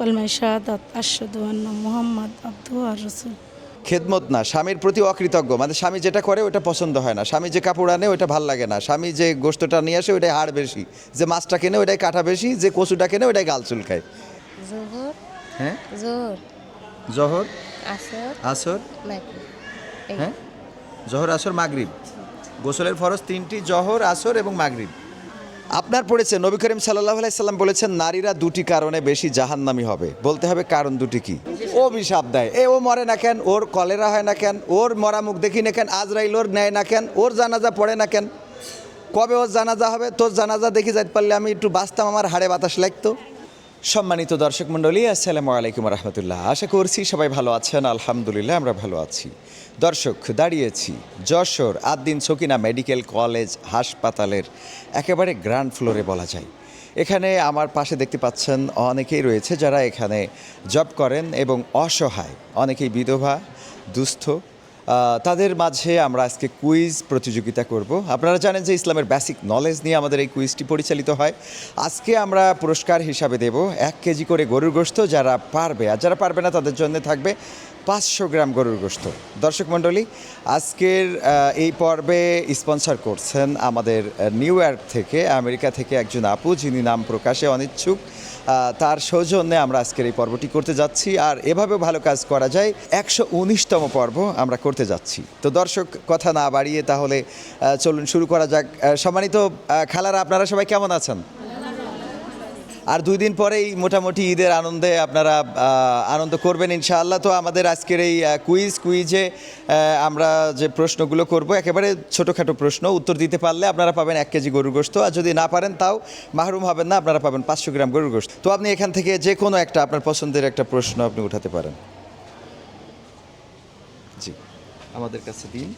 কলমায় শাহাদাত মুহাম্মদ আর রাসূল। খেদমত না স্বামীর প্রতি অকৃতজ্ঞ। মানে স্বামী যেটা করে ওটা পছন্দ হয় না। স্বামী যে কাপড় আনে ওটা ভালো লাগে না। স্বামী যে গোস্তটা নিয়ে আসে ওটাই হাড় বেশি। যে মাছটা কেনে ওটাই কাটা বেশি। যে কচুটা কেনে ওটাই গাল চুলকায়। জোহর? হ্যাঁ? জোহর। জহর? আসর? আসর? হ্যাঁ? জহর আসর মাগরিব। গোসলের ফরজ তিনটি জহর আসর এবং মাগরিব। আপনার পড়েছে, নবী করিম সাল্লাহ আলাইসাল্লাম বলেছেন, নারীরা দুটি কারণে বেশি জাহান্নামি হবে। বলতে হবে কারণ দুটি কি? ও বিষাপ দেয়। এ, ও মরে না কেন? ওর কলেরা হয় না কেন? ওর মরা মুখ দেখি না কেন? আজরাইল ওর নেয় না কেন? ওর জানাজা পড়ে না কেন? কবে ওর জানাজা হবে? তোর জানাজা দেখি যাইতে পারলে আমি একটু বাঁচতাম আমার হাড়ে বাতাস লাগতো। সম্মানিত দর্শক মণ্ডলী, আসসালামু আলাইকুম রহমতুল্লাহ। আশা করছি সবাই ভালো আছেন, আলহামদুলিল্লাহ আমরা ভালো আছি। দর্শক, দাঁড়িয়েছি যশোর আদ্দিন সকিনা মেডিকেল কলেজ হাসপাতালের একেবারে গ্রাউন্ড ফ্লোরে বলা যায়। এখানে আমার পাশে দেখতে পাচ্ছেন অনেকেই রয়েছে যারা এখানে জব করেন এবং অসহায়, অনেকেই বিধবা, দুস্থ তাদের মাঝে আমরা আজকে কুইজ প্রতিযোগিতা করব। আপনারা জানেন যে ইসলামের বেসিক নলেজ নিয়ে আমাদের এই কুইজটি পরিচালিত হয়। আজকে আমরা পুরস্কার হিসাবে দেব এক কেজি করে গরুর গোস্ত যারা পারবে, আর যারা পারবে না তাদের জন্য থাকবে পাঁচশো গ্রাম গরুর গোস্ত দর্শক মণ্ডলী, আজকের এই পর্বে স্পন্সর করছেন আমাদের নিউ ইয়র্ক থেকে, আমেরিকা থেকে একজন আপু, যিনি নাম প্রকাশে অনিচ্ছুক। তার সৌজন্যে আমরা আজকের এই পর্বটি করতে যাচ্ছি। আর এভাবে ভালো কাজ করা যায়, একশো উনিশতম পর্ব আমরা করতে যাচ্ছি। তো দর্শক, কথা না বাড়িয়ে তাহলে চলুন শুরু করা যাক। সম্মানিত খালারা, আপনারা সবাই কেমন আছেন? আর দুই দিন পরেই মোটামুটি ঈদের আনন্দে আপনারা আনন্দ করবেন ইনশাআল্লাহ। তো আমাদের আজকের এই কুইজ কুইজে আমরা যে প্রশ্নগুলো করব, একেবারে ছোটোখাটো প্রশ্ন, উত্তর দিতে পারলে আপনারা পাবেন এক কেজি গরুর গোস্ত আর যদি না পারেন তাও মাহরুম হবেন না, আপনারা পাবেন পাঁচশো গ্রাম গরুর গোস্ত তো আপনি এখান থেকে যে কোনো একটা আপনার পছন্দের একটা প্রশ্ন আপনি উঠাতে পারেন। জি। আমাদের কাছে দিন।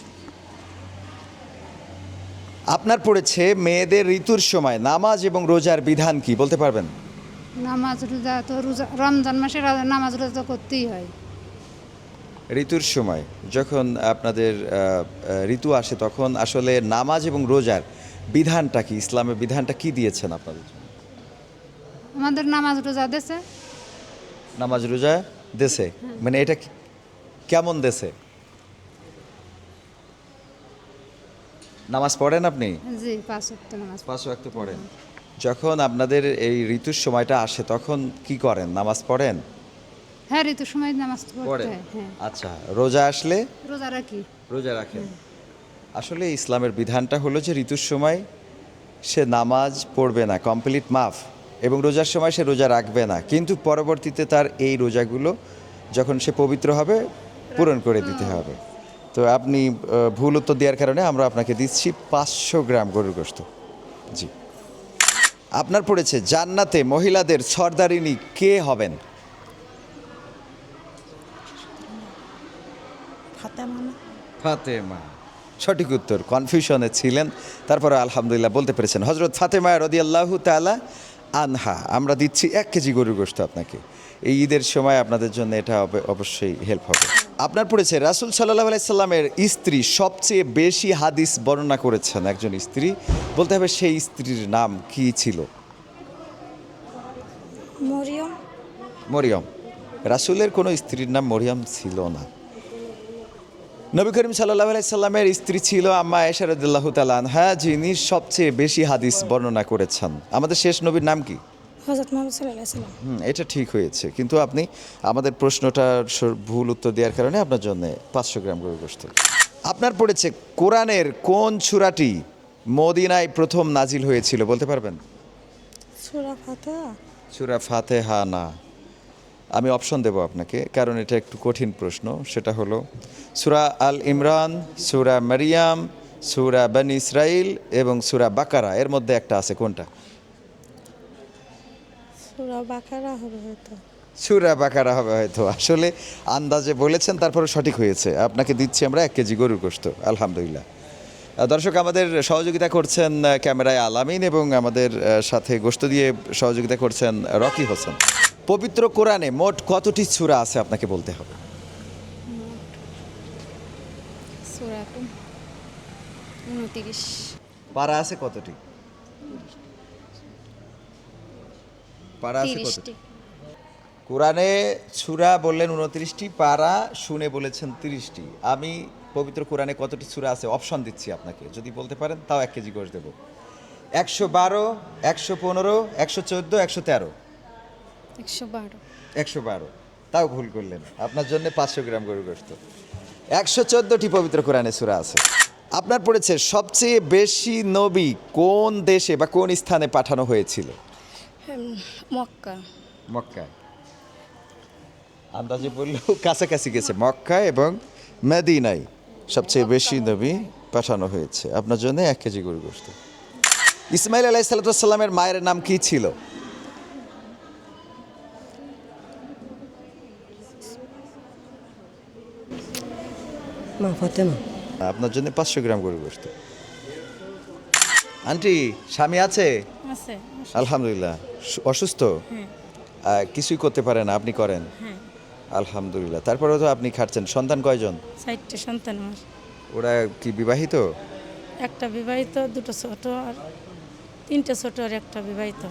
আপনার পড়েছে মেয়েদের ঋতুর সময় নামাজ এবং রোজার বিধান কি বলতে পারবেন? নামাজ রোজা তো রোজা রমজান মাসে নামাজ রোজা তো করতেই হয়। ঋতুর সময় যখন আপনাদের ঋতু আসে তখন আসলে নামাজ এবং রোজার বিধানটা কি ইসলামের বিধানটা কি দিয়েছেন আপনাদের আমাদের নামাজ রোজা দেশে। নামাজ রোজা দেশে? মানে এটা কেমন দেশে? নামাজ পড়েন আপনি? জি পাঁচ ওয়াক্ত নামাজ পাঁচ ওয়াক্ত পড়েন। যখন আপনাদের এই ঋতুর সময়টা আসে তখন কি করেন? নামাজ পড়েন? হ্যাঁ ঋতুর সময় নামাজ পড়তে হয় হ্যাঁ। আচ্ছা রোজা আসলে? রোজা রাখি। রোজা রাখেন। আসলে ইসলামের বিধানটা হলো যে ঋতুর সময় সে নামাজ পড়বে না কমপ্লিট মাফ এবং রোজার সময় সে রোজা রাখবে না। কিন্তু পরবর্তীতে তার এই রোজাগুলো যখন সে পবিত্র হবে পূরণ করে দিতে হবে। তো আপনি ভুল উত্তর দেওয়ার কারণে আমরা আপনাকে দিচ্ছি পাঁচশো গ্রাম গরুর গোস্ত জি। আপনার পড়েছে জান্নাতে মহিলাদের সর্দারিনী কে হবেন? ফাতেমা। সঠিক উত্তর কনফিউশনে ছিলেন তারপরে আলহামদুলিল্লাহ বলতে পেরেছেন। হজরত ফাতেমা রদি আল্লাহ তালা আনহা আমরা দিচ্ছি এক কেজি গরুর গোস্ত আপনাকে। এই ঈদের সময় আপনাদের জন্য এটা অব- অবশ্যই হেল্প হবে। আপনার পড়েছে রাসুল সাল্লাহ আলাইসাল্লামের স্ত্রী সবচেয়ে বেশি হাদিস বর্ণনা করেছেন একজন স্ত্রী। বলতে হবে সেই স্ত্রীর নাম কি ছিল? মরিয়ম। মরিয়ম। রাসুলের কোনো স্ত্রীর নাম মরিয়ম ছিল না। নবী করিম সাল্লাহ সাল্লামের স্ত্রী ছিল আম্মা এশারদুল্লাহ তালান হ্যাঁ যিনি সবচেয়ে বেশি হাদিস বর্ণনা করেছেন। আমাদের শেষ নবীর নাম কি? হজরত মোহাম্মদ সাল্লাহ সাল্লাম এটা ঠিক হয়েছে। কিন্তু আপনি আমাদের প্রশ্নটার ভুল উত্তর দেওয়ার কারণে আপনার জন্য পাঁচশো গ্রাম গরু গোস্ত আপনার পড়েছে কোরআনের কোন ছুরাটি মদিনায় প্রথম নাজিল হয়েছিল বলতে পারবেন? সুরা সুরা ফাতেহা না। আমি অপশন দেব আপনাকে কারণ এটা একটু কঠিন প্রশ্ন। সেটা হলো সুরা আল ইমরান সুরা মারিয়াম সুরা বান ইসরাইল এবং সুরা বাকারা এর মধ্যে একটা আছে কোনটা? সুরা বাকারা হবে হয়তো। সুরা বাকারা হবে হয়তো। আসলে আন্দাজে বলেছেন তারপরে সঠিক হয়েছে। আপনাকে দিচ্ছি আমরা এক কেজি গরুর গোস্ত আলহামদুলিল্লাহ। দর্শক আমাদের সহযোগিতা করছেন ক্যামেরায় আলামিন এবং আমাদের সাথে গোস্ত দিয়ে সহযোগিতা করছেন রকি হোসেন। পবিত্র কোরআনে মোট কতটি সূরা আছে আপনাকে বলতে হবে? পারা আছে কতটি? পারা আছে তিরিশটি। কোরআনে সুরা বললেন উনত্রিশটি পারা শুনে বলেছেন তিরিশটি। আমি পবিত্র কোরআনে কতটি সুরা আছে অপশন দিচ্ছি আপনাকে। যদি বলতে পারেন তাও এক কেজি গোশ দেবো। একশো বারো একশো পনেরো একশো চোদ্দ একশো তেরো। একশো বারো। একশো বারো। তাও ভুল করলেন। আপনার জন্য পাঁচশো গ্রাম গরু গোস্ত একশো চোদ্দোটি পবিত্র কোরআনে সুরা আছে। আপনার পড়েছে সবচেয়ে বেশি নবী কোন দেশে বা কোন স্থানে পাঠানো হয়েছিল? মক্কা। মক্কায়। আন্দাজে বললেও কাছাকাছি গেছে মক্কা এবং মেদিনায় সবচেয়ে বেশি নবী পাঠানো হয়েছে। আপনার জন্য এক কেজি গরু গোস্ত ইসমাইল আলাহ সাল্লামের মায়ের নাম কি ছিল? মা ফাতেমা। আপনার জন্য পাঁচশো গ্রাম গরু গোস্ত আন্টি স্বামী আছে? আলহামদুলিল্লাহ। অসুস্থ? আহ, কিছুই করতে পারে না আপনি করেন? হ্যাঁ। আলহামদুলিল্লাহ। তারপরেও তো আপনি খাচ্ছেন সন্তান কয়জন? চারটে সন্তান আমার। ওরা কি বিবাহিত? একটা বিবাহিত দুটো ছোট আর তিনটে ছোট আর একটা বিবাহিত।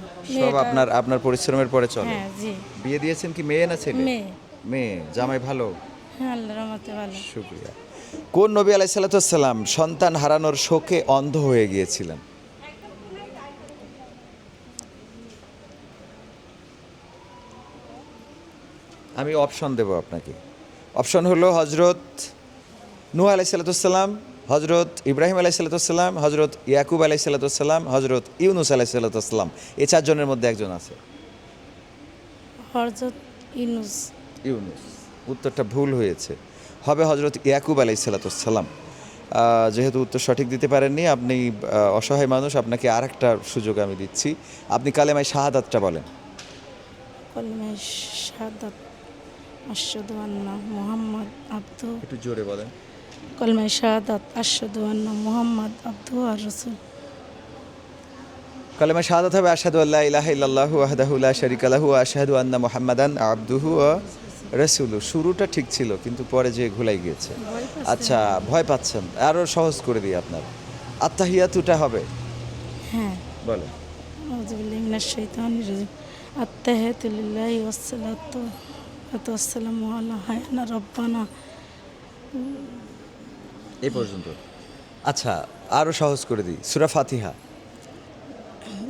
সব আপনার আপনার পরিশ্রমের পরে চলে? হ্যাঁ জি। বিয়ে দিয়েছেন কি মেয়ে না ছেলে? মেয়ে। মেয়ে। জামাই ভালো? হ্যাঁ আল্লাহ রহমতে ভালো। শুক্রিয়া। কোন নবী আলাই সালাম সন্তান হারানোর শোকে অন্ধ হয়ে গিয়েছিলেন? আমি অপশন দেব আপনাকে। অপশন হলো হজরত নূহ আলাই সাল্লাম হজরত ইব্রাহিম আলাই সাল্লাম হজরত ইয়াকুব আলাই সাল্লাম হজরত ইউনুস আলাই সাল্লাম এই চারজনের মধ্যে একজন আছে। হরজত ইনুস ইউনুস। উত্তরটা ভুল হয়েছে। হবে হজরত ইয়াকুব আলাই সালাতাম যেহেতু উত্তর সঠিক দিতে পারেননি আপনি অসহায় মানুষ আপনাকে আর একটা সুযোগ আমি দিচ্ছি। আপনি কালেমায় শাহাদাতটা বলেন। শাহাদাত। আন্না আব্দু একটু জোরে বলেন। কলমায় আব্দু হবে লা আবদুহু শুরুটা ঠিক ছিল কিন্তু পরে যে ঘুলাই গিয়েছে। আচ্ছা ভয় পাচ্ছেন আরও সহজ করে দিই আপনার। আত্তাহিয়াতুটা হবে। হ্যাঁ। বলেন। আউযু সালাতু পর্যন্ত। আচ্ছা আরও সহজ করে দিই। সুরা ফাতিহা।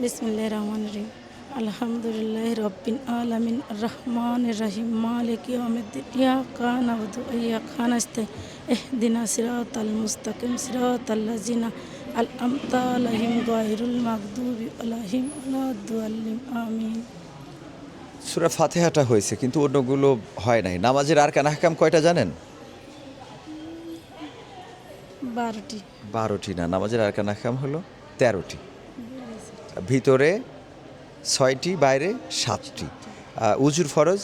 বিসমিল্লাহ রহমান রহিম। আলহামদুলিল্লাহ আলামিন। রহমান রহিম। মালিক ইয়ামিদ্দিন ইয়া কান আবদু ইয়া খান আস্তে সিরাতাল মুস্তাকিম। সিরাতাল লাযিনা আল আমতা আলাইহিম গায়রুল মাগদুবি আলাইহিম ওয়ালাদ আমিন। সুরা ফাতিহাটা হয়েছে কিন্তু অন্যগুলো হয় নাই। নামাজের আর কান হাকাম কয়টা জানেন? বারোটি। বারোটি না নামাজের আর কান হাকাম হলো তেরোটি। ভিতরে ছয়টি বাইরে সাতটি। উজুর ফরজ?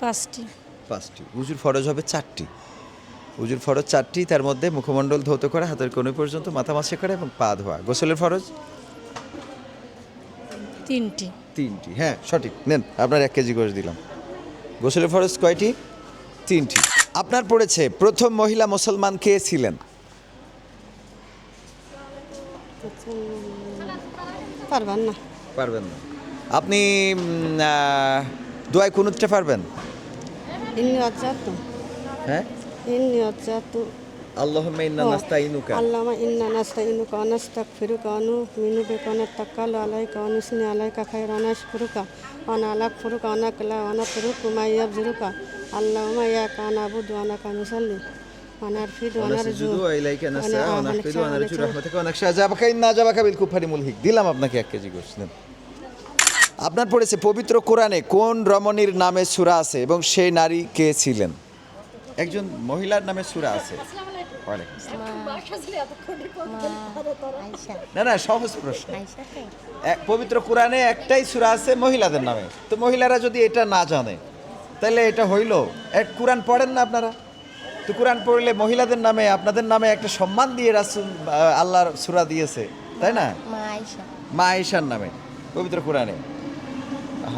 পাঁচটি। পাঁচটি। উজুর ফরজ হবে চারটি। উজুর ফরজ চারটি তার মধ্যে মুখমণ্ডল ধৌত করা হাতের কোণে পর্যন্ত মাথা মাসে করা এবং পা ধোয়া। গোসলের ফরজ? তিনটি। তিনটি হ্যাঁ সঠিক। নেন আপনার এক কেজি গোশ দিলাম। গোসলের ফরজ কয়টি? তিনটি। আপনার পড়েছে প্রথম মহিলা মুসলমান কে ছিলেন? পারবেন না। পারবেন না। আপনি দোয়ায় কুনুতটা পারবেন? হ্যাঁ? ইন্নি অজ্জাতু আল্লাহ নাস্তাইনুকা আল্লামা ইন্না নাস্তাইনুকা ওয়া নাস্তাগফিরুকা ওয়া নু'মিনু বিকা ওয়া নাতাওয়াক্কালু আলাইকা ওয়া নুসনি আলাইকা খায়রা ওয়া নাশকুরুকা ওয়া নালাকফিরুকা ওয়া নাকলা ওয়া নাতরুকু মা ইয়াবজুরুকা আল্লাহুম্মা ইয়াকা নাবুদু ওয়া নাকা নুসাল্লি ওয়া নারফিদু ওয়া দিলাম আপনাকে এক কেজি গোশ নেন আপনার পড়েছে পবিত্র কোরআনে কোন রমণীর নামে সুরা আছে এবং সেই নারী কে ছিলেন? একজন মহিলার নামে সুরা আছে। না না সহজ প্রশ্ন। এক- পবিত্র কোরআনে একটাই সুরা আছে মহিলাদের নামে। তো মহিলারা যদি এটা না জানে তাহলে এটা হইল এক কোরআন পড়েন না আপনারা? তো কোরআন পড়লে মহিলাদের নামে আপনাদের নামে একটা সম্মান দিয়ে রাসুল আল্লাহর সুরা দিয়েছে তাই না? মা আয়েশার নামে পবিত্র কোরআনে।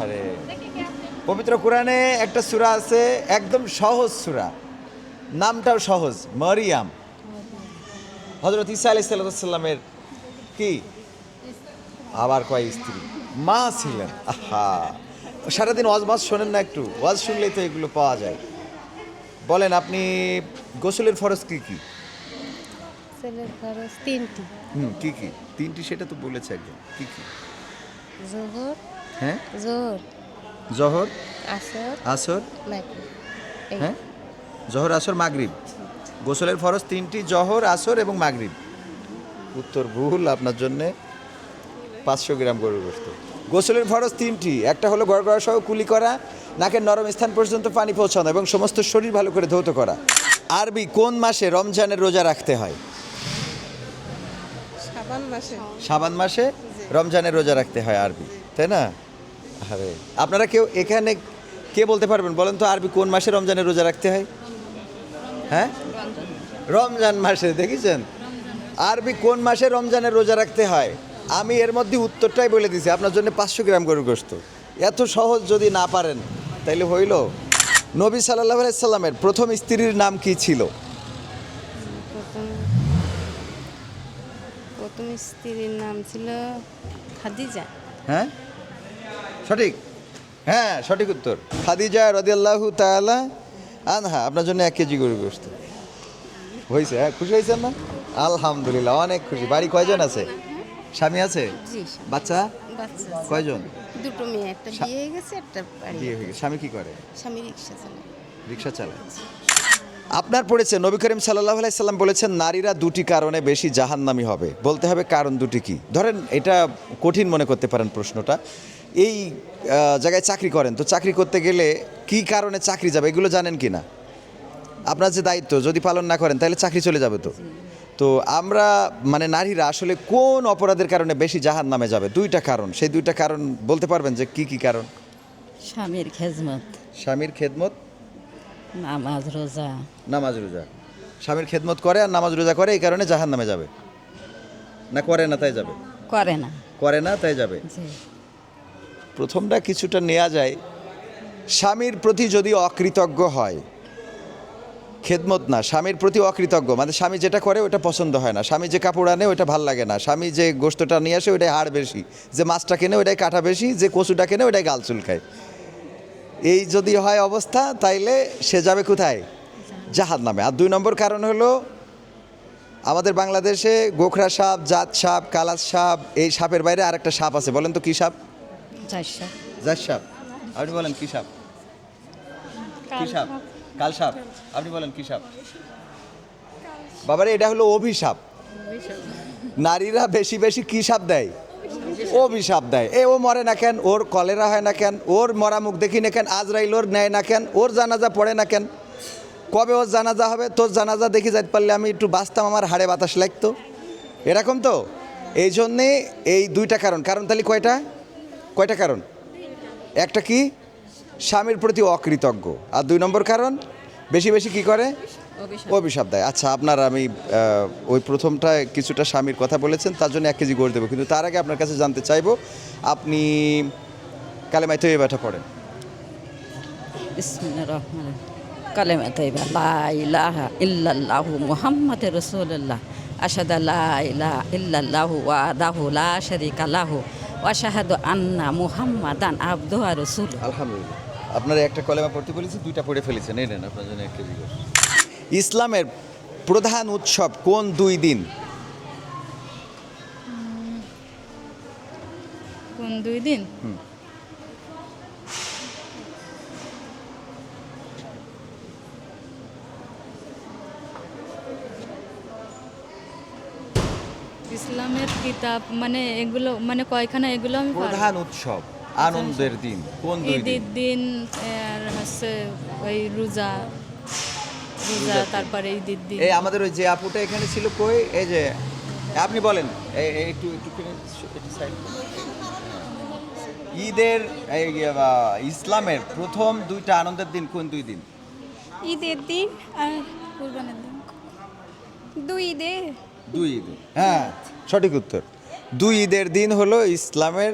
আরে পবিত্র কোরআনে একটা সূরা আছে একদম সহজ সূরা। নামটাও সহজ মরিয়াম। হজরত ইসা আলি সাল্লামের কি? আবার কয় স্ত্রী? মা ছিলেন। আহা। সারাদিন ওয়াজ মাস শোনেন না একটু ওয়াজ শুনলেই তো এগুলো পাওয়া যায়। বলেন আপনি গোসলের ফরজ কি কি? তিনটি। হুম কি কি? তিনটি সেটা তো বলেছে একজন। কি কি? জোহর হ্যাঁ? জোহর জহর আসর আসর হ্যাঁ? জহর আসর মাগরিব। গোসলের ফরজ তিনটি জহর আসর এবং মাগরিব। উত্তর ভুল আপনার জন্য। পাঁচশো গ্রাম গরুর গোস্ত গোসলের ফরজ তিনটি একটা হলো গড়গড়া সহ কুলি করা নাকের নরম স্থান পর্যন্ত পানি পৌঁছানো এবং সমস্ত শরীর ভালো করে ধৌত করা। আরবি কোন মাসে রমজানের রোজা রাখতে হয়? সাবান মাসে রমজানের রোজা রাখতে হয় আরবি তাই না? আরে আপনারা কেউ এখানে কে বলতে পারবেন? বলেন তো আরবি কোন মাসে রমজানের রোজা রাখতে হয়? হ্যাঁ? রমজান মাসে দেখেছেন? আরবি কোন মাসে রমজানের রোজা রাখতে হয়? আমি এর মধ্যে উত্তরটাই বলে দিছি আপনার জন্য পাঁচশো গ্রাম গরুর গোস্ত এত সহজ যদি না পারেন তাইলে হইল। নবী সাল্লাহ সাল্লামের প্রথম স্ত্রীর নাম কি ছিল? প্রথম প্রথম স্ত্রীর নাম ছিল খাদিজা। হ্যাঁ? সঠিক। হ্যাঁ সঠিক উত্তর। খাদিজা রদিয়াল্লাহু তাআলা আনহা আপনার জন্য এক কেজি গরু গোস্ত। হয়েছে হ্যাঁ খুশি হয়েছেন না? আলহামদুলিল্লাহ অনেক খুশি। বাড়ি কয়জন আছে? স্বামী আছে? বাচ্চা? কয়জন? দুটো মেয়ে একটা বিয়ে হয়ে গেছে একটা বিয়ে হয়ে গেছে। স্বামী কি করে? স্বামী রিক্সা চালায়। রিক্সা চালায়। আপনার পড়েছে নবী করিম সাল্লাহ সাল্লাম বলেছেন নারীরা দুটি কারণে বেশি জাহান্নামি হবে। বলতে হবে কারণ দুটি কি? ধরেন এটা কঠিন মনে করতে পারেন প্রশ্নটা। এই জায়গায় চাকরি করেন তো চাকরি করতে গেলে কি কারণে চাকরি যাবে? এগুলো জানেন কি না আপনার যে দায়িত্ব যদি পালন না করেন তাহলে চাকরি চলে যাবে তো। তো আমরা মানে নারীরা আসলে কোন অপরাধের কারণে বেশি জাহান নামে যাবে? দুইটা কারণ। সেই দুইটা কারণ বলতে পারবেন যে কি কি কারণ? স্বামীর খেজমত স্বামীর খেদমত? নামাজ রোজা। নামাজ রোজা। স্বামীর খেদমত করে আর নামাজ রোজা করে এই কারণে জাহান নামে যাবে? না করে না তাই যাবে? করে না। করে না তাই যাবে? প্রথমটা কিছুটা নেওয়া যায়। স্বামীর প্রতি যদি অকৃতজ্ঞ হয় খেদমত না স্বামীর প্রতি অকৃতজ্ঞ মানে স্বামী যেটা করে ওটা পছন্দ হয় না স্বামী যে কাপড় আনে ওটা ভালো লাগে না স্বামী যে গোস্তটা নিয়ে আসে ওটাই হাড় বেশি যে মাছটা কেনে ওটাই কাটা বেশি যে কচুটা কেনে ওটাই গাল চুলকায়। এই যদি হয় অবস্থা তাইলে সে যাবে কোথায়? জাহাজ নামে আর দুই নম্বর কারণ হলো আমাদের বাংলাদেশে গোখরা সাপ জাত সাপ কালাস সাপ এই সাপের বাইরে আরেকটা সাপ আছে বলেন তো কী সাপ। জাত সাপ। আপনি বলেন কি সাপ? কি সাপ? কাল সাপ? আপনি বলেন কি সাপ? বাবারে এটা হলো অভিশাপ। নারীরা বেশি বেশি কি সাপ দেয়? অভিশাপ দেয়। এ ও মরে না কেন? ওর কলেরা হয় না কেন? ওর মরা মুখ দেখি না কেন? আজরাইল ওর নেয় না কেন? ওর জানাজা পড়ে না কেন? কবে ওর জানাজা হবে? তোর জানাজা দেখি যাইতে পারলে আমি একটু বাঁচতাম আমার হাড়ে বাতাস লাগতো। এরকম তো? এই জন্যে এই দুইটা কারণ। কারণ তাহলে কয়টা? কয়টা কারণ? একটা কি? স্বামীর প্রতি অকৃতজ্ঞ। আর দুই নম্বর কারণ বেশি বেশি কি করে? অভিশাপ। দেয়। আচ্ছা আপনার আমি ওই প্রথমটা কিছুটা স্বামীর কথা বলেছেন তার জন্য এক কেজি গড়ে দেবো। কিন্তু তার আগে আপনার কাছে জানতে চাইব আপনি কালেমায় তো ব্যাটা পড়েন কালেমা তৈবা লা ইলাহা ইল্লাল্লাহু মুহাম্মদ রসুল্লাহ আশহাদু লা ইলাহা ইল্লাল্লাহু ওয়াহদাহু লা শারীকা লাহু। ওয়া আশহাদু আন্না মুহাম্মাদান আবদুহু ওয়া রাসূলুহু। আলহামদুলিল্লাহ। আপনার একটা কলেমা পড়তে বলেছি দুইটা পড়ে ফেলেছেন। এই নেন আপনার জন্য এক কেজি ইসলামের প্রধান উৎসব কোন দুই দিন? কোন দুই দিন? ইসলামের কিতাব মানে এগুলো মানে কয়খানা এগুলো আমি প্রধান উৎসব। আনন্দের দিন কোন দুই ঈদের দিন? আর হচ্ছে ওই রোজা রোজা তারপরে ঈদের দিন। এই আমাদের ওই যে আপুটা এখানে ছিল কই? এই যে আপনি বলেন। এই এই একটু একটু একটু সাইড ঈদের এই আহ, ইসলামের প্রথম দুইটা আনন্দের দিন কোন দুই দিন? ঈদের দিন আর কুরবানের দিন। দুই ঈদে। দুই ঈদ। হ্যাঁ সঠিক উত্তর। দুই ঈদের দিন হলো ইসলামের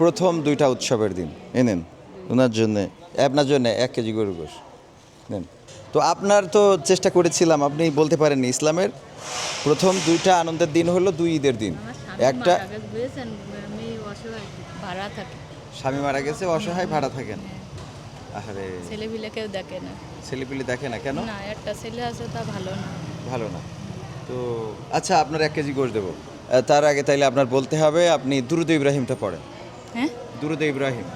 প্রথম দুইটা উৎসবের দিন। এনেন ওনার জন্যে আপনার জন্য এক কেজি গরু গোশ। নেন। তো আপনার তো চেষ্টা করেছিলাম আপনি বলতে পারেন ইসলামের প্রথম দুইটা আনন্দের দিন হলো দুই ঈদের দিন। একটা স্বামী মারা গেছে অসহায় ভাড়া থাকেন আরে ছেলেপিলে কেউ দেখে না। ছেলেপিলে দেখে না কেন? না একটা ছেলে আছে তা ভালো না। ভালো না। তো আচ্ছা আপনার এক কেজি গোশ দেবো। তার আগে তাইলে আপনার বলতে হবে আপনি দুরুদ ইব্রাহিমটা পড়েন। হ্যাঁ? দুরুদ ইব্রাহিম।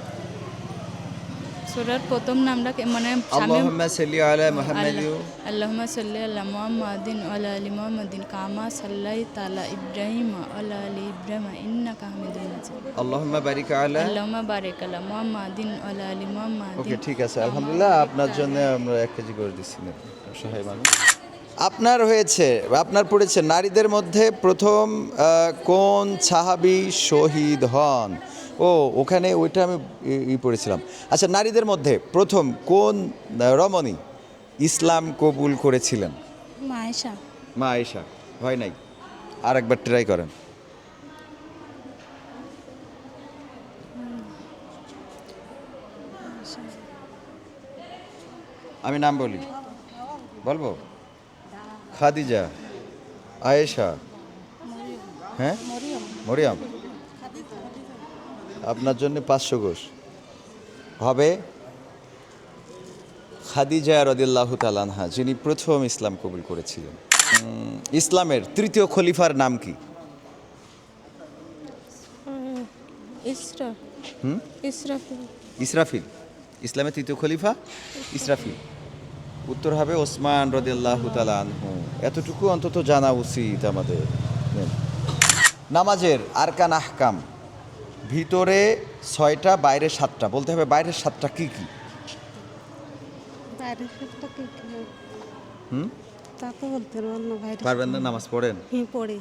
সুরার প্রথম নামটা মানে আল্লাহুম্মা সাল্লি আলা মুহাম্মাদ আল্লাহুম্মা সাল্লি আলা মুহাম্মাদিন ওয়া আলা আলি মুহাম্মাদিন কামা সাল্লাইতা আলা ইব্রাহিম ওয়া আলা আলি ইব্রাহিম ইন্নাকা হামিদুম মাজিদ। আল্লাহুম্মা বারিক আলা আল্লাহুম্মা বারিক আলা মুহাম্মাদিন ওয়া আলা আলি ওকে ঠিক আছে আলহামদুলিল্লাহ আপনার জন্য আমরা এক কেজি করে দিচ্ছি মানুষ। আপনার হয়েছে আপনার পড়েছে নারীদের মধ্যে প্রথম কোন সাহাবি শহীদ হন? ও ওখানে ওইটা আমি ই- পড়েছিলাম। আচ্ছা নারীদের মধ্যে প্রথম কোন রমণী ইসলাম কবুল করেছিলেন? মায়েশা মা আয়েশা হয় নাই? আর একবার ট্রাই করেন। আমি নাম বলি। বলব? খাদিজা আয়েশা। হ্যাঁ? মরিয়াম। আপনার জন্য পাঁচশো গোষ হবে খাদিজা রদিল্লাহ তালানহা যিনি প্রথম ইসলাম কবুল করেছিলেন। ইসলামের তৃতীয় খলিফার নাম কি? ইসরাফিল। ইসরাফিল। ইসলামের তৃতীয় খলিফা? ইসরাফিল। উত্তর হবে ওসমান রদিল্লাহ তালানহু এতটুকু অন্তত জানা উচিত আমাদের। নামাজের আরকান আহকাম। ভিতরে ছয়টা বাইরে সাতটা। বলতে হবে বাইরের সাতটা কি কি? বাইরের সাথে কি কি? হুম? তা তো বলতে পারব না বাইরে পারবেন না নামাজ পড়েন? হি পড়ে।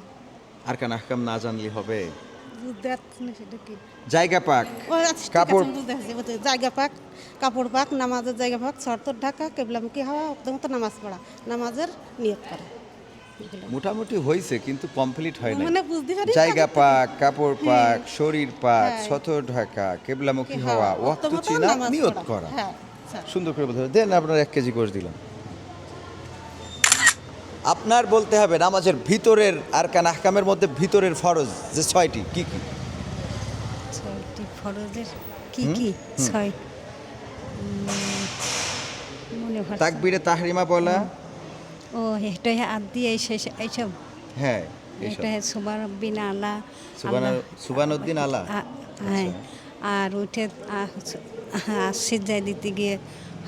আরকান আহকাম না জানলে হবে? জায়গা পাক। আচ্ছা, কাপড়। জায়গা পাক কাপড় পাক নামাজের জায়গা পাক শর্তর ঢাকা কেবলামুখী হওয়া মতো নামাজ পড়া নামাজের নিয়ত করা। মোটামুটি হয়েছে কিন্তু কমপ্লিট হয় না মানে পারি জায়গা পাক কাপড় পাক শরীর পাক হ্যাঁ। সতর ঢাকা কেবলামুখী হওয়া হওয়া, ওয়াক্ত চিনা নিয়ত করা। হ্যাঁ। সুন্দর করে বলতে দেন আপনার এক কেজি করে দিলাম। আপনার বলতে হবে নামাজের ভিতরের আরকান আহকামের মধ্যে ভিতরের ফরজ যে ছয়টি কি কি? ছয়টি ফরজের কি কি? ছয়। তাকবিরে তাহরিমা বলা ও এটা হাত দিয়ে শেষ এইসব? হ্যাঁ। এটা সুবার বিন আলা সুবানা- আলা। হ্যাঁ। আর উঠে সিজাই দিতে গিয়ে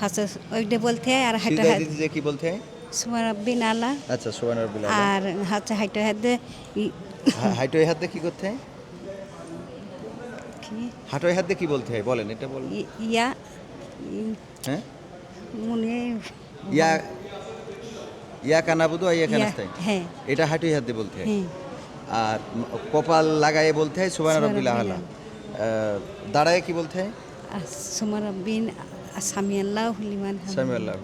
হাসে ওইটা বলতে হয় আর হাইটা দিতে কি বলতে হয়? সুবার বিন আলা। আচ্ছা সুবান রব্বিল আলা। আর হাতে হাইটা হাতে হা- হাঁটু এই হাতে কি করতে হয়? কি? হাঁটু এই হাতে কি বলতে হয়? বলেন এটা বলেন। ইয়া ই- হ্যাঁ? মনে ইয়া ইয়া কানাবুদু ইয়া ইয়া, কানাস্তাই হ্যাঁ। এটা হাঁটু হাতে বলতে হয়। হ্যাঁ। আর কপাল লাগায়ে বলতে হয় সুবান রব্বিল রাব্বিল দাঁড়ায় কি বলতে হয়? সুমার বিন সামি আল্লাহ লিমান সামি আল্লাহ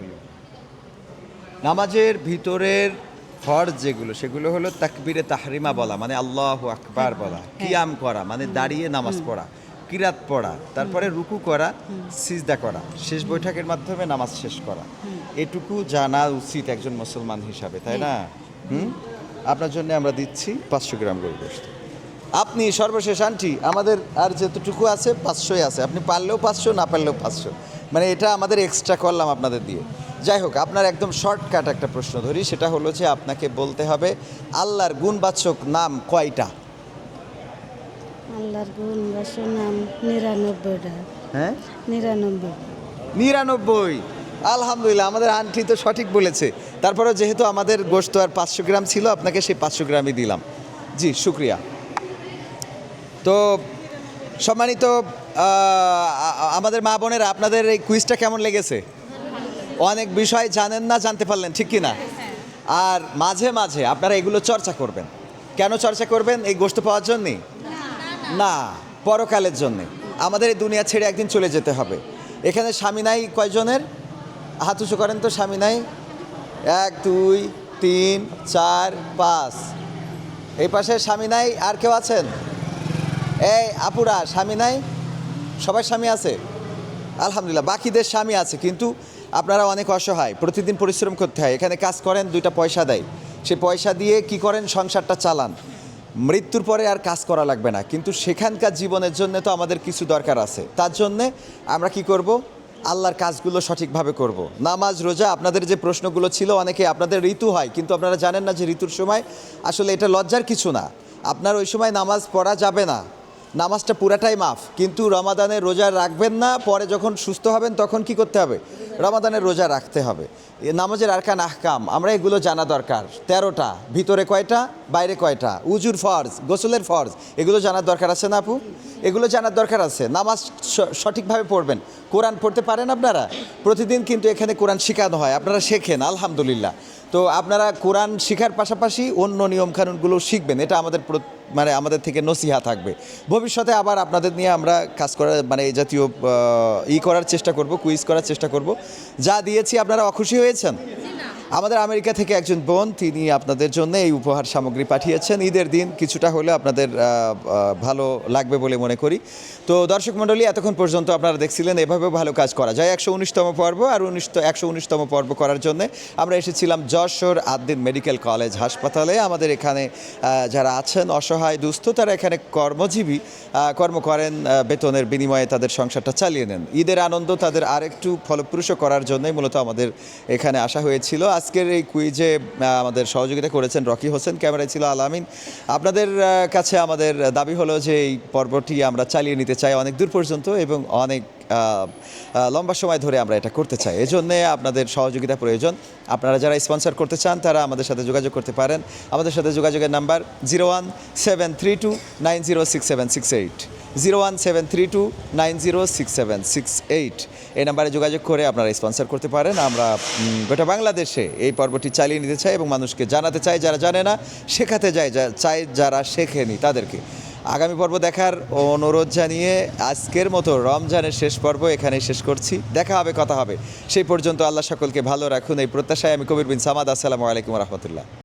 নামাজের ভিতরের ফরজ যেগুলো সেগুলো হলো তাকবিরে তাহরিমা বলা মানে আল্লাহ আকবার বলা কিয়াম করা মানে দাঁড়িয়ে নামাজ পড়া। কিরাত পড়া তারপরে রুকু করা সিজদা করা শেষ বৈঠকের মাধ্যমে নামাজ শেষ করা। এটুকু জানা উচিত একজন মুসলমান হিসাবে তাই না? হুম? আপনার জন্য আমরা দিচ্ছি পাঁচশো গ্রাম গরু গোশত। আপনি সর্বশেষ আন্টি আমাদের আর যতটুকু আছে পাঁচশোই আছে। আপনি পারলেও পাঁচশো না পারলেও পাঁচশো। মানে এটা আমাদের এক্সট্রা করলাম আপনাদের দিয়ে। যাই হোক আপনার একদম শর্টকাট একটা প্রশ্ন ধরি সেটা হলো যে আপনাকে বলতে হবে আল্লাহর গুণবাচক নাম কয়টা? আল্লাহর গুণ নাম নিরানব্বইটা। হ্যাঁ? নিরানব্বই। নিরানব্বই। আলহামদুলিল্লাহ আমাদের আন্টি তো সঠিক বলেছে। তারপরে যেহেতু আমাদের গোস্ত আর পাঁচশো গ্রাম ছিল আপনাকে সেই পাঁচশো গ্রামই দিলাম। জি শুক্রিয়া। তো সম্মানিত আমাদের মা বোনেরা আপনাদের এই কুইজটা কেমন লেগেছে? অনেক বিষয় জানেন না জানতে পারলেন ঠিক কি না আর মাঝে মাঝে আপনারা এগুলো চর্চা করবেন। কেন চর্চা করবেন এই গোস্ত পাওয়ার জন্যে? না, পরকালের জন্যে। আমাদের এই দুনিয়া ছেড়ে একদিন চলে যেতে হবে। এখানে স্বামী নাই কয়জনের? হাত উঁচু করেন তো, স্বামী নাই? এক, দুই, তিন, চার, পাঁচ। এই পাশে স্বামী নাই, আর কেউ আছেন? এই আপুরা, স্বামী নাই? সবাই স্বামী আছে? আলহামদুলিল্লাহ, বাকিদের স্বামী আছে, কিন্তু আপনারা অনেক অসহায়। প্রতিদিন পরিশ্রম করতে হয়। এখানে কাজ করেন, দুইটা পয়সা দেয়। সে পয়সা দিয়ে কি করেন? সংসারটা চালান। মৃত্যুর পরে আর কাজ করা লাগবে না। কিন্তু সেখানকার জীবনের জন্য তো আমাদের কিছু দরকার আছে। তার জন্যে আমরা কি করব? আল্লাহর কাজগুলো সঠিকভাবে করব। নামাজ, রোজা, আপনাদের যে প্রশ্নগুলো ছিল, অনেকে আপনাদের ঋতু হয়, কিন্তু আপনারা জানেন না যে ঋতুর সময় আসলে এটা লজ্জার কিছু না। আপনার ওই সময় নামাজ পড়া যাবে না। নামাজটা পুরাটাই মাফ। কিন্তু রমাদানের রোজা রাখবেন না, পরে যখন সুস্থ হবেন তখন কি করতে হবে? রমাদানের রোজা রাখতে হবে। নামাজের আরকান আহকাম, আমরা এগুলো জানা দরকার। তেরোটা, ভিতরে কয়টা, বাইরে কয়টা? উজুর ফরজ, গোসলের ফরজ, এগুলো জানার দরকার আছে না আপু? এগুলো জানার দরকার আছে। নামাজ সঠিকভাবে পড়বেন। কোরআন পড়তে পারেন আপনারা? প্রতিদিন কিন্তু এখানে কোরআন শেখানো হয়, আপনারা শেখেন, আলহামদুলিল্লাহ। তো আপনারা কোরআন শেখার পাশাপাশি অন্য নিয়ম কানুনগুলো শিখবেন। এটা আমাদের মানে আমাদের থেকে নসিহা থাকবে। ভবিষ্যতে আবার আপনাদের নিয়ে আমরা কাজ করার মানে এই জাতীয় ই করার চেষ্টা করব, কুইজ করার চেষ্টা করব। যা দিয়েছি আপনারা অখুশি হয়েছেন? আমাদের আমেরিকা থেকে একজন বোন, তিনি আপনাদের জন্য এই উপহার সামগ্রী পাঠিয়েছেন। ঈদের দিন কিছুটা হলে আপনাদের ভালো লাগবে বলে মনে করি। তো দর্শক মণ্ডলী, এতক্ষণ পর্যন্ত আপনারা দেখছিলেন এভাবেও ভালো কাজ করা যায়। একশো উনিশতম পর্ব আর উনিশ একশো উনিশতম পর্ব করার জন্য আমরা এসেছিলাম যশোর আদ্দিন মেডিকেল কলেজ হাসপাতালে। আমাদের এখানে যারা আছেন অসহায়, দুস্থ, তারা এখানে কর্মজীবী কর্ম করেন বেতনের বিনিময়ে তাদের সংসারটা চালিয়ে নেন। ঈদের আনন্দ তাদের আরেকটু ফলপ্রসূ করার জন্যই মূলত আমাদের এখানে আসা হয়েছিল। আজকের এই কুইজে আমাদের সহযোগিতা করেছেন রকি হোসেন, ক্যামেরায় ছিল আলামিন আপনাদের কাছে আমাদের দাবি হলো যে এই পর্বটি আমরা চালিয়ে নিতে চাই অনেক দূর পর্যন্ত এবং অনেক লম্বা সময় ধরে আমরা এটা করতে চাই। এজন্যে আপনাদের সহযোগিতা প্রয়োজন। আপনারা যারা স্পন্সর করতে চান, তারা আমাদের সাথে যোগাযোগ করতে পারেন। আমাদের সাথে যোগাযোগের number zero one seven three two nine zero six seven six eight. Zero one seven three two nine zero six seven six eight. এই নাম্বারে যোগাযোগ করে আপনারা স্পন্সর করতে পারেন। আমরা গোটা বাংলাদেশে এই পর্বটি চালিয়ে নিতে চাই এবং মানুষকে জানাতে চাই যারা জানে না, শেখাতে যায় চাই যারা শেখেনি তাদেরকে। আগামী পর্ব দেখার অনুরোধ জানিয়ে আজকের মতো রমজানের শেষ পর্ব এখানেই শেষ করছি। দেখা হবে, কথা হবে। সেই পর্যন্ত আল্লাহ সকলকে ভালো রাখুন। এই প্রত্যাশায় আমি কবির বিন সামাদ। আসসালামু আলাইকুম রহমতুল্লাহ।